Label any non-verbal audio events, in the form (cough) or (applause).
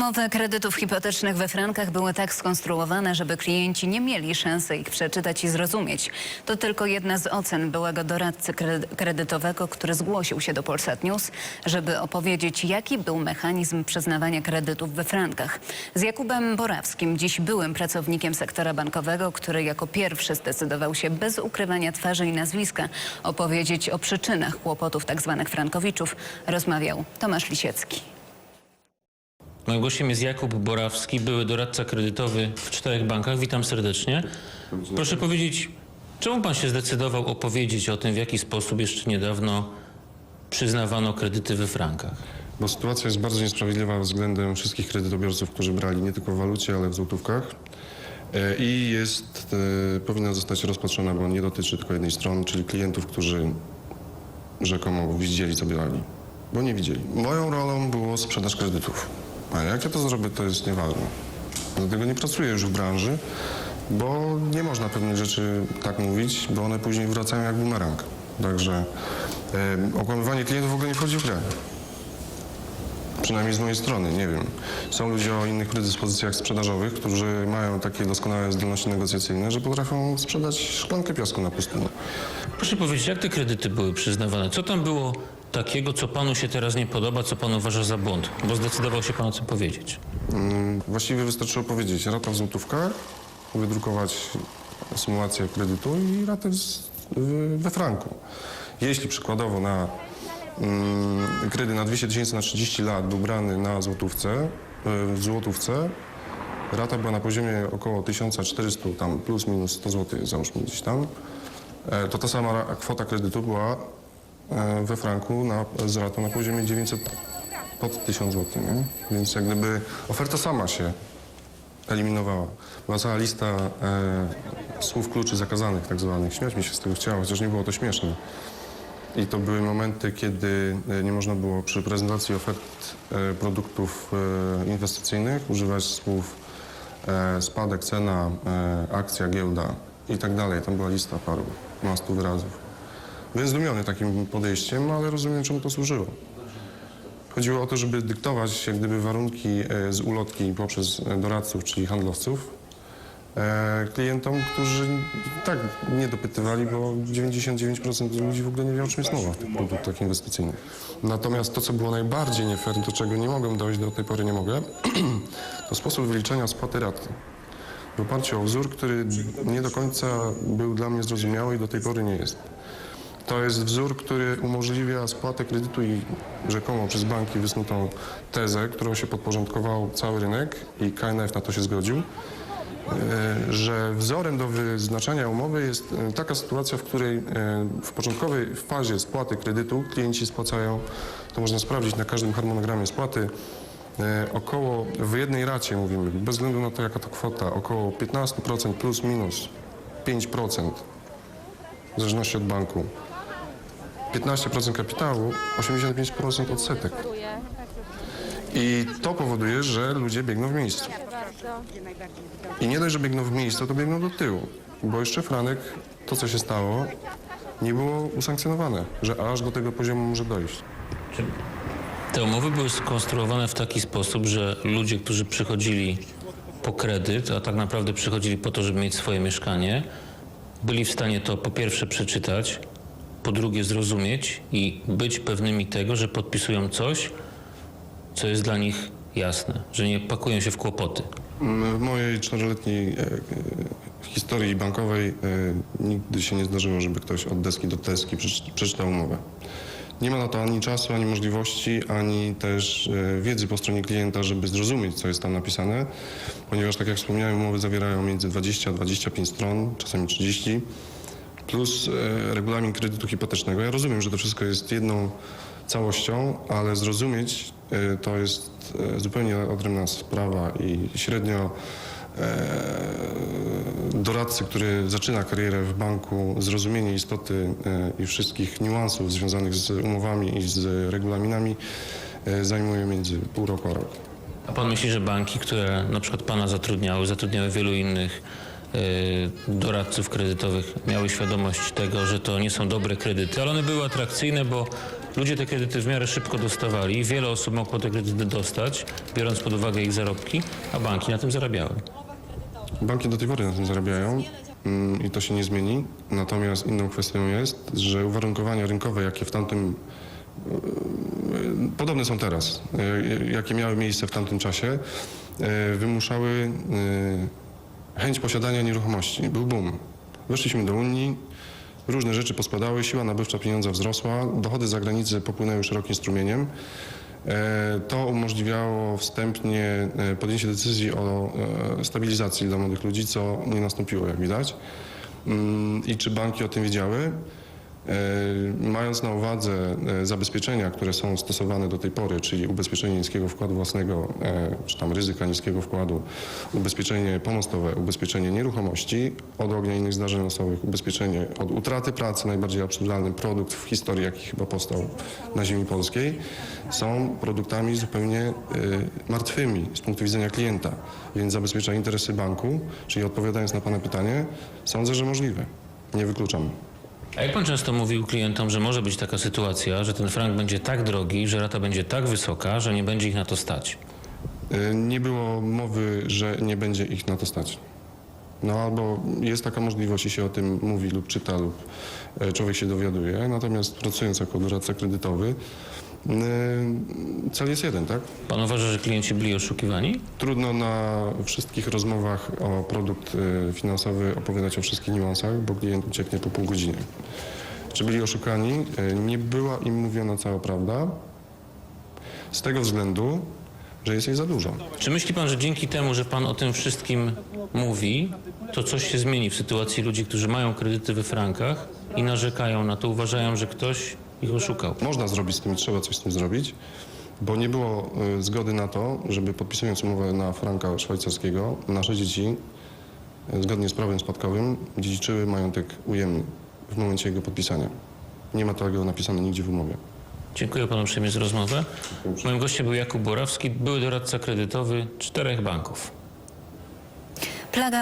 Umowy kredytów hipotecznych we frankach były tak skonstruowane, żeby klienci nie mieli szansy ich przeczytać i zrozumieć. To tylko jedna z ocen byłego doradcy kre- kredytowego, który zgłosił się do Polsat News, żeby opowiedzieć, jaki był mechanizm przyznawania kredytów we frankach. Z Jakubem Borawskim, dziś byłym pracownikiem sektora bankowego, który jako pierwszy zdecydował się bez ukrywania twarzy i nazwiska opowiedzieć o przyczynach kłopotów tzw. frankowiczów, rozmawiał Tomasz Lisiecki. Moim gościem jest Jakub Borawski, były doradca kredytowy w czterech bankach. Witam serdecznie. Proszę powiedzieć, czemu pan się zdecydował opowiedzieć o tym, w jaki sposób jeszcze niedawno przyznawano kredyty we frankach? Bo sytuacja jest bardzo niesprawiedliwa względem wszystkich kredytobiorców, którzy brali nie tylko w walucie, ale w złotówkach. E, I jest, e, powinna zostać rozpatrzona, bo nie dotyczy tylko jednej strony, czyli klientów, którzy rzekomo widzieli, co brali. Bo nie widzieli. Moją rolą było sprzedaż kredytów. A jak ja to zrobię, to jest nieważne. Dlatego nie pracuję już w branży, bo nie można pewnych rzeczy tak mówić, bo one później wracają jak bumerang. Także okłamywanie klientów w ogóle nie wchodzi w grę. Przynajmniej z mojej strony, nie wiem. Są ludzie o innych predyspozycjach sprzedażowych, którzy mają takie doskonałe zdolności negocjacyjne, że potrafią sprzedać szklankę piasku na pustyni. Proszę powiedzieć, jak te kredyty były przyznawane? Co tam było takiego, co panu się teraz nie podoba, co pan uważa za błąd? Bo zdecydował się pan o tym powiedzieć. Mm, Właściwie wystarczyło powiedzieć rata w złotówkach, wydrukować symulację kredytu i ratę we franku. Jeśli przykładowo na mm, kredyt na 200 tysięcy na 30 lat był brany na złotówce, y, w złotówce, rata była na poziomie około 1400, tam plus minus 100 zł, załóżmy gdzieś tam, e, to ta sama kwota kredytu była e, we franku na, z ratą na poziomie 900 pod 1000 zł, nie? Więc jak gdyby oferta sama się eliminowała. Była cała lista e, słów kluczy zakazanych tak zwanych. Śmiać mi się z tego chciało, chociaż nie było to śmieszne. I to były momenty, kiedy e, nie można było przy prezentacji ofert e, produktów e, inwestycyjnych używać słów e, spadek, cena, e, akcja, giełda i tak dalej. Tam była lista paru, nastu wyrazów. Byłem zdumiony takim podejściem, ale rozumiem, czemu to służyło. Chodziło o to, żeby dyktować jak gdyby warunki e, z ulotki poprzez e, doradców, czyli handlowców, e, klientom, którzy tak nie dopytywali, bo 99% ludzi w ogóle nie wie, o czym jest mowa w tych produktach inwestycyjnych. Natomiast to, co było najbardziej nie fair, do czego nie mogłem dojść, do tej pory nie mogę, (clears throat) to sposób wyliczenia spłaty raty. W oparciu o wzór, który nie do końca był dla mnie zrozumiały i do tej pory nie jest. To jest wzór, który umożliwia spłatę kredytu i rzekomo przez banki wysnutą tezę, którą się podporządkował cały rynek i KNF na to się zgodził, e, że wzorem do wyznaczania umowy jest e, taka sytuacja, w której e, w początkowej fazie spłaty kredytu klienci spłacają, to można sprawdzić na każdym harmonogramie spłaty, około w jednej racie mówimy, bez względu na to jaka to kwota, około 15% plus minus 5% w zależności od banku. 15% kapitału, 85% odsetek. I to powoduje, że ludzie biegną w miejscu. I nie dość, że biegną w miejscu, to biegną do tyłu. Bo jeszcze Franek, to co się stało, nie było usankcjonowane, że aż do tego poziomu może dojść. Te umowy były skonstruowane w taki sposób, że ludzie, którzy przychodzili po kredyt, a tak naprawdę przychodzili po to, żeby mieć swoje mieszkanie, byli w stanie to po pierwsze przeczytać, po drugie zrozumieć i być pewnymi tego, że podpisują coś, co jest dla nich jasne, że nie pakują się w kłopoty. W mojej czteroletniej e, e, historii bankowej e, nigdy się nie zdarzyło, żeby ktoś od deski do deski przeczy- przeczytał umowę. Nie ma na to ani czasu, ani możliwości, ani też wiedzy po stronie klienta, żeby zrozumieć, co jest tam napisane, ponieważ, tak jak wspomniałem, umowy zawierają między 20 a 25 stron, czasami 30, plus e, regulamin kredytu hipotecznego. Ja rozumiem, że to wszystko jest jedną całością, ale zrozumieć e, to jest e, zupełnie odrębna sprawa i średnio doradcy, który zaczyna karierę w banku, zrozumienie istoty i wszystkich niuansów związanych z umowami i z regulaminami zajmuje między pół roku a rok. A pan myśli, że banki, które na przykład pana zatrudniały, zatrudniały wielu innych doradców kredytowych, miały świadomość tego, że to nie są dobre kredyty, ale one były atrakcyjne, bo ludzie te kredyty w miarę szybko dostawali, wiele osób mogło te kredyty dostać, biorąc pod uwagę ich zarobki, a banki na tym zarabiały. Banki do tej pory na tym zarabiają mm, i to się nie zmieni. Natomiast inną kwestią jest, że uwarunkowania rynkowe, jakie w tamtym e, podobne są teraz, e, jakie miały miejsce w tamtym czasie, wymuszały chęć posiadania nieruchomości. Był boom. Weszliśmy do Unii, różne rzeczy pospadały, siła nabywcza pieniądza wzrosła, dochody z zagranicy popłynęły szerokim strumieniem. E, To umożliwiało wstępnie e, podjęcie decyzji o e, stabilizacji dla młodych ludzi, co nie nastąpiło, jak widać. Mm, I czy banki o tym wiedziały? E, Mając na uwadze e, zabezpieczenia, które są stosowane do tej pory, czyli ubezpieczenie niskiego wkładu własnego, e, czy tam ryzyka niskiego wkładu, ubezpieczenie pomostowe, ubezpieczenie nieruchomości od ognia i innych zdarzeń losowych, ubezpieczenie od utraty pracy, najbardziej absurdalny produkt w historii, jaki chyba powstał na ziemi polskiej, są produktami zupełnie martwymi z punktu widzenia klienta. Więc zabezpiecza interesy banku, czyli odpowiadając na Pana pytanie, sądzę, że możliwe. Nie wykluczam. A jak pan często mówił klientom, że może być taka sytuacja, że ten frank będzie tak drogi, że rata będzie tak wysoka, że nie będzie ich na to stać? Y, Nie było mowy, że nie będzie ich na to stać. No albo jest taka możliwość i się o tym mówi lub czyta lub e, człowiek się dowiaduje. Natomiast pracując jako doradca kredytowy, cel jest jeden, tak? Pan uważa, że klienci byli oszukiwani? Trudno na wszystkich rozmowach o produkt y, finansowy opowiadać o wszystkich niuansach, bo klient ucieknie po pół godziny. Czy byli oszukani? Y, Nie była im mówiona cała prawda. Z tego względu, że jest jej za dużo. Czy myśli pan, że dzięki temu, że pan o tym wszystkim mówi, to coś się zmieni w sytuacji ludzi, którzy mają kredyty we frankach i narzekają na to, uważają, że ktoś ich oszukał? Można zrobić z tym i trzeba coś z tym zrobić, bo nie było y, zgody na to, żeby podpisując umowę na franka szwajcarskiego, nasze dzieci, y, zgodnie z prawem spadkowym, dziedziczyły majątek ujemny w momencie jego podpisania. Nie ma tego napisane nigdzie w umowie. Dziękuję panu uprzejmie za rozmowę. Moim gościem był Jakub Borawski, były doradca kredytowy czterech banków. Plaga